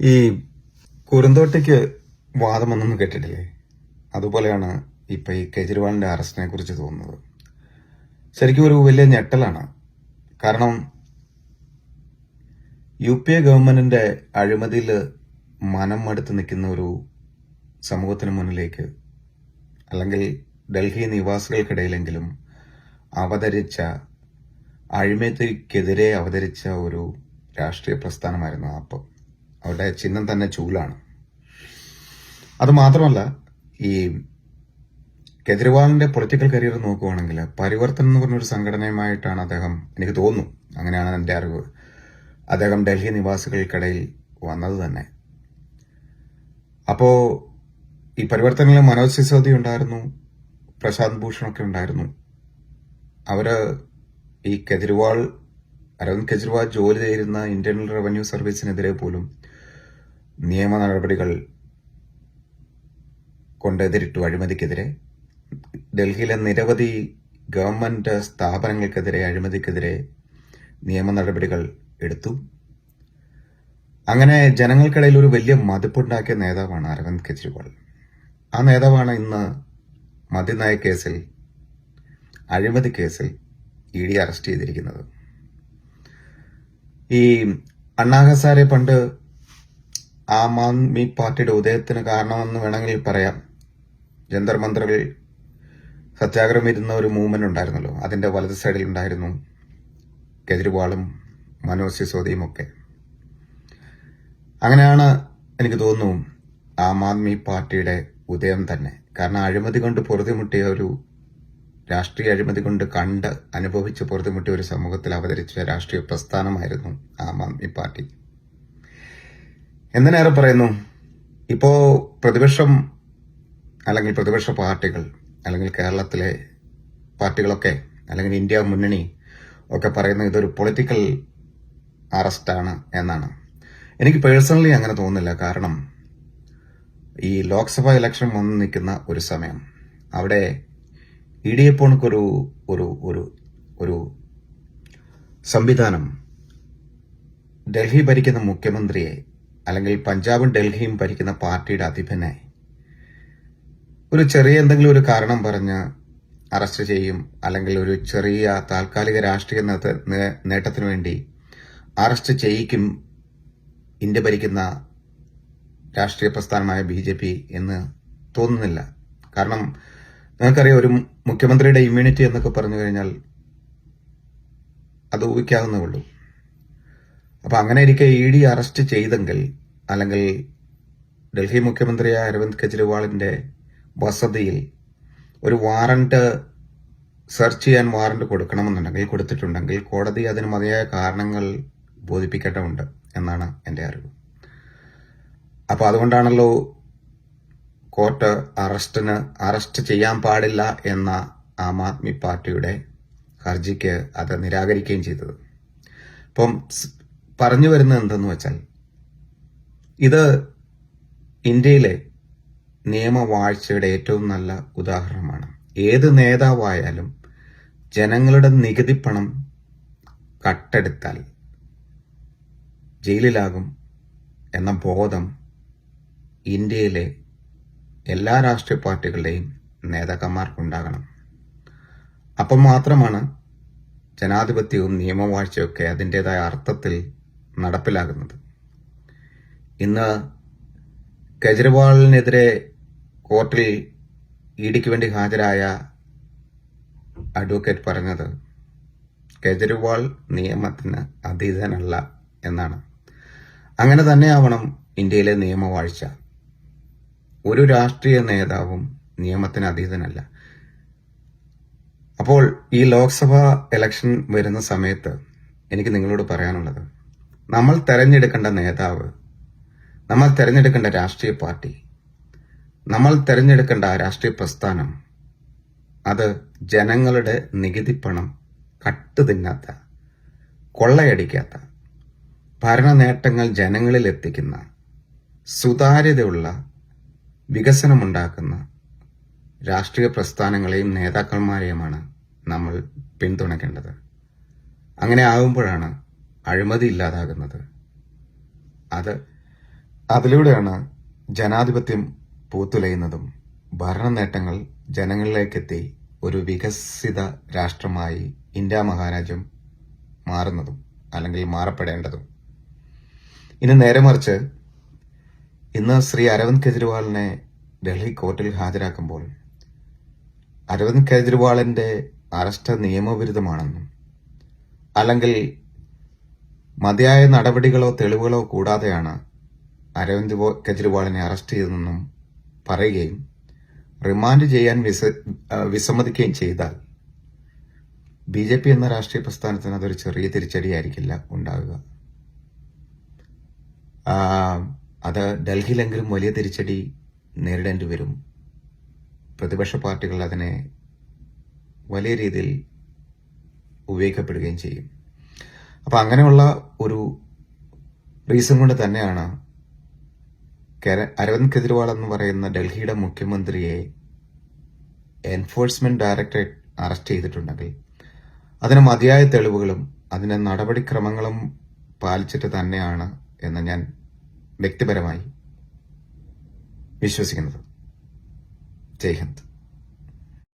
ഈ കുറുന്തോട്ടയ്ക്ക് വാദമൊന്നും കേട്ടിട്ടില്ലേ? അതുപോലെയാണ് ഇപ്പൊ ഈ കെജ്രിവാളിന്റെ അറസ്റ്റിനെ കുറിച്ച് തോന്നുന്നത്. ശരിക്കും ഒരു വലിയ ഞെട്ടലാണ്. കാരണം യു പി എ ഗവൺമെന്റിന്റെ അഴിമതിയിൽ മനം മടുത്ത് നിൽക്കുന്ന ഒരു സമൂഹത്തിന് മുന്നിലേക്ക് അല്ലെങ്കിൽ ഡൽഹി നിവാസികൾക്കിടയിലെങ്കിലും അവതരിച്ച അഴിമതിക്കെതിരെ അവതരിച്ച ഒരു രാഷ്ട്രീയ പ്രസ്ഥാനമായിരുന്നു ആപ്പ് അവരുടെ ചിഹ്നം തന്നെ ചൂലാണ്. അത് മാത്രമല്ല ഈ കെജ്രിവാളിന്റെ പൊളിറ്റിക്കൽ കരിയർ നോക്കുവാണെങ്കിൽ പരിവർത്തനം എന്ന് പറഞ്ഞൊരു സംഘടനയുമായിട്ടാണ് അദ്ദേഹം എനിക്ക് തോന്നുന്നു. അങ്ങനെയാണ് എന്റെ അറിവ്. അദ്ദേഹം ഡൽഹി നിവാസികൾക്കിടയിൽ വന്നത് തന്നെ. അപ്പോ ഈ പരിവർത്തനങ്ങളിൽ മനോജ് സിസോദി ഉണ്ടായിരുന്നു പ്രശാന്ത് ഭൂഷണൊക്കെ ഉണ്ടായിരുന്നു. അവർ ഈ കെജ്രിവാൾ അരവിന്ദ് കെജ്രിവാൾ ജോലി ചെയ്യുന്ന ഇന്ത്യൻ റവന്യൂ സർവീസിനെതിരെ പോലും നിയമ നടപടികൾ കൊണ്ടെതിരിട്ടു. അഴിമതിക്കെതിരെ ഡൽഹിയിലെ നിരവധി ഗവൺമെന്റ് സ്ഥാപനങ്ങൾക്കെതിരെ അഴിമതിക്കെതിരെ നിയമ നടപടികൾ എടുത്തു. അങ്ങനെ ജനങ്ങൾക്കിടയിൽ ഒരു വലിയ മതിപ്പുണ്ടാക്കിയ നേതാവാണ് അരവിന്ദ് കെജ്രിവാൾ. ആ നേതാവാണ് ഇന്ന് മതിനായ കേസിൽ അഴിമതി കേസിൽ ഇ ഡി അറസ്റ്റ് ചെയ്തിരിക്കുന്നത്. ഈ അണ്ണാഹസാരെ പണ്ട് ആം ആദ്മി പാർട്ടിയുടെ ഉദയത്തിന് കാരണമെന്ന് വേണമെങ്കിൽ പറയാം. ജന്തർ മന്ത്രകൾ സത്യാഗ്രഹം ഇരുന്ന ഒരു മൂവ്മെന്റ് ഉണ്ടായിരുന്നല്ലോ. അതിന്റെ വലത് സൈഡിൽ ഉണ്ടായിരുന്നു കെജ്രിവാളും മനോജ് സിസോദിയും ഒക്കെ. അങ്ങനെയാണ് എനിക്ക് തോന്നുന്നു ആം ആദ്മി പാർട്ടിയുടെ ഉദയം തന്നെ. കാരണം അഴിമതി കൊണ്ട് പൊറുതിമുട്ടിയ ഒരു രാഷ്ട്രീയ അഴിമതി കൊണ്ട് കണ്ട് അനുഭവിച്ച് പൊറുതിമുട്ടിയ ഒരു സമൂഹത്തിൽ അവതരിച്ച രാഷ്ട്രീയ പ്രസ്ഥാനമായിരുന്നു ആം ആദ്മി പാർട്ടി. എന്തിനേറെ പറയുന്നു? ഇപ്പോ പ്രതിപക്ഷം അല്ലെങ്കിൽ പ്രതിപക്ഷ പാർട്ടികൾ അല്ലെങ്കിൽ കേരളത്തിലെ പാർട്ടികളൊക്കെ അല്ലെങ്കിൽ ഇന്ത്യ മുന്നണി ഒക്കെ പറയുന്നത് ഇതൊരു പൊളിറ്റിക്കൽ അറസ്റ്റാണ് എന്നാണ്. എനിക്ക് പേഴ്സണലി അങ്ങനെ തോന്നുന്നില്ല. കാരണം ഈ ലോക്സഭാ ഇലക്ഷൻ വന്ന് നിൽക്കുന്ന ഒരു സമയം. അവിടെ ഇ ഡി എപ്പോണക്കൊരു ഒരു ഒരു ഒരു സംവിധാനം. ഡൽഹി ഭരിക്കുന്ന മുഖ്യമന്ത്രിയെ അല്ലെങ്കിൽ പഞ്ചാബും ഡൽഹിയും ഭരിക്കുന്ന പാർട്ടിയുടെ അധിപനെ ഒരു ചെറിയ എന്തെങ്കിലും ഒരു കാരണം പറഞ്ഞ് അറസ്റ്റ് ചെയ്യും അല്ലെങ്കിൽ ഒരു ചെറിയ താൽക്കാലിക രാഷ്ട്രീയ നേട്ടത്തിനു വേണ്ടി അറസ്റ്റ് ചെയ്യിക്കും ഇന്ത്യ ഭരിക്കുന്ന രാഷ്ട്രീയ പ്രസ്ഥാനമായ ബി ജെ പി എന്ന് തോന്നുന്നില്ല. കാരണം നിങ്ങൾക്കറിയാം ഒരു മുഖ്യമന്ത്രിയുടെ ഇമ്മ്യൂണിറ്റി എന്നൊക്കെ പറഞ്ഞു കഴിഞ്ഞാൽ അത് ഊഹിക്കാവുന്നേ ഉള്ളൂ. അപ്പൊ അങ്ങനെ ഇരിക്കെ ഇ ഡി അറസ്റ്റ് ചെയ്തെങ്കിൽ അല്ലെങ്കിൽ ഡൽഹി മുഖ്യമന്ത്രിയായ അരവിന്ദ് കെജ്രിവാളിന്റെ വസതിയിൽ ഒരു വാറണ്ട് സെർച്ച് ചെയ്യാൻ വാറണ്ട് കൊടുക്കണമെന്നുണ്ടെങ്കിൽ കൊടുത്തിട്ടുണ്ടെങ്കിൽ കോടതി അതിന് മതിയായ കാരണങ്ങൾ ബോധിപ്പിക്കേണ്ടതുണ്ട് എന്നാണ് എന്റെ അറിവ്. അപ്പോൾ അതുകൊണ്ടാണല്ലോ കോർട്ട് അറസ്റ്റിന് അറസ്റ്റ് ചെയ്യാൻ പാടില്ല എന്ന ആം ആദ്മി പാർട്ടിയുടെ ഹർജിക്ക് അത് നിരാകരിക്കുകയും ചെയ്തത്. അപ്പം പറഞ്ഞു വരുന്നത് എന്തെന്ന് വെച്ചാൽ ഇത് ഇന്ത്യയിലെ നിയമവാഴ്ചയുടെ ഏറ്റവും നല്ല ഉദാഹരണമാണ്. ഏത് നേതാവായാലും ജനങ്ങളുടെ നികുതി പണം കട്ടെടുത്താൽ ജയിലിലാകും എന്ന ബോധം ഇന്ത്യയിലെ എല്ലാ രാഷ്ട്രീയ പാർട്ടികളുടെയും നേതാക്കന്മാർക്കുണ്ടാകണം അപ്പം മാത്രമാണ് ജനാധിപത്യവും നിയമവാഴ്ചയൊക്കെ അതിന്റെതായ അർത്ഥത്തിൽ നടപ്പിലാകുന്നത്. ഇന്ന് കെജ്രിവാളിനെതിരെ കോർട്ടിൽ ഇഡിക്ക് വേണ്ടി ഹാജരായ അഡ്വക്കേറ്റ് പറഞ്ഞത് കെജ്രിവാൾ നിയമത്തിന് അതീതനല്ല എന്നാണ്. അങ്ങനെ തന്നെയാവണം ഇന്ത്യയിലെ നിയമവാഴ്ച. ഒരു രാഷ്ട്രീയ നേതാവും നിയമത്തിന് അതീതനല്ല. അപ്പോൾ ഈ ലോക്സഭാ ഇലക്ഷൻ വരുന്ന സമയത്ത് എനിക്ക് നിങ്ങളോട് പറയാനുള്ളത് നമ്മൾ തെരഞ്ഞെടുക്കേണ്ട നേതാവ് നമ്മൾ തെരഞ്ഞെടുക്കേണ്ട രാഷ്ട്രീയ പാർട്ടി നമ്മൾ തെരഞ്ഞെടുക്കേണ്ട രാഷ്ട്രീയ പ്രസ്ഥാനം അത് ജനങ്ങളുടെ നികുതി പണം കട്ടു തിന്നാത്ത കൊള്ളയടിക്കാത്ത ഭരണ നേട്ടങ്ങൾ ജനങ്ങളിൽ എത്തിക്കുന്ന സുതാര്യതയുള്ള വികസനമുണ്ടാക്കുന്ന രാഷ്ട്രീയ പ്രസ്ഥാനങ്ങളെയും നേതാക്കന്മാരെയുമാണ് നമ്മൾ പിന്തുണയ്ക്കേണ്ടത്. അങ്ങനെ ആകുമ്പോഴാണ് അഴിമതി ഇല്ലാതാകുന്നത്. അത് അതിലൂടെയാണ് ജനാധിപത്യം പൂത്തുലയുന്നതും ഭരണ നേട്ടങ്ങൾ ജനങ്ങളിലേക്കെത്തി ഒരു വികസിത രാഷ്ട്രമായി ഇന്ത്യ മഹാരാജ്യം മാറുന്നതും അല്ലെങ്കിൽ മാറപ്പെടേണ്ടതും. ഇനി നേരെ മറിച്ച് ഇന്ന് ശ്രീ അരവിന്ദ് കെജ്രിവാളിനെ ഡൽഹി കോർട്ടിൽ ഹാജരാക്കുമ്പോൾ അരവിന്ദ് കെജ്രിവാളിന്റെ അറസ്റ്റ് നിയമവിരുദ്ധമാണെന്നും അല്ലെങ്കിൽ മതിയായ നടപടികളോ തെളിവുകളോ കൂടാതെയാണ് അരവിന്ദ് കെജ്രിവാളിനെ അറസ്റ്റ് ചെയ്തതെന്നും പറയുകയും റിമാൻഡ് ചെയ്യാൻ വിസ വിസമ്മതിക്കുകയും ചെയ്താൽ ബി ജെ പി എന്ന രാഷ്ട്രീയ പ്രസ്ഥാനത്തിന് അതൊരു ചെറിയ തിരിച്ചടിയായിരിക്കില്ല ഉണ്ടാവുക. അത് ഡൽഹിയിലെങ്കിലും വലിയ തിരിച്ചടി നേരിടേണ്ടി വരും. പ്രതിപക്ഷ പാർട്ടികൾ അതിനെ വലിയ രീതിയിൽ ഉപയോഗിക്കപ്പെടുകയും ചെയ്യും. അപ്പൊ അങ്ങനെയുള്ള ഒരു റീസൺ കൊണ്ട് തന്നെയാണ് അരവിന്ദ് കെജ്രിവാൾ എന്ന് പറയുന്ന ഡൽഹിയുടെ മുഖ്യമന്ത്രിയെ എൻഫോഴ്സ്മെന്റ് ഡയറക്ടറേറ്റ് അറസ്റ്റ് ചെയ്തിട്ടുണ്ടെങ്കിൽ അതിന് മതിയായ തെളിവുകളും അതിന് നടപടിക്രമങ്ങളും പാലിച്ചിട്ട് തന്നെയാണ് എന്ന് ഞാൻ വ്യക്തിപരമായി വിശ്വസിക്കുന്നത്. ജയ് ഹിന്ദ്.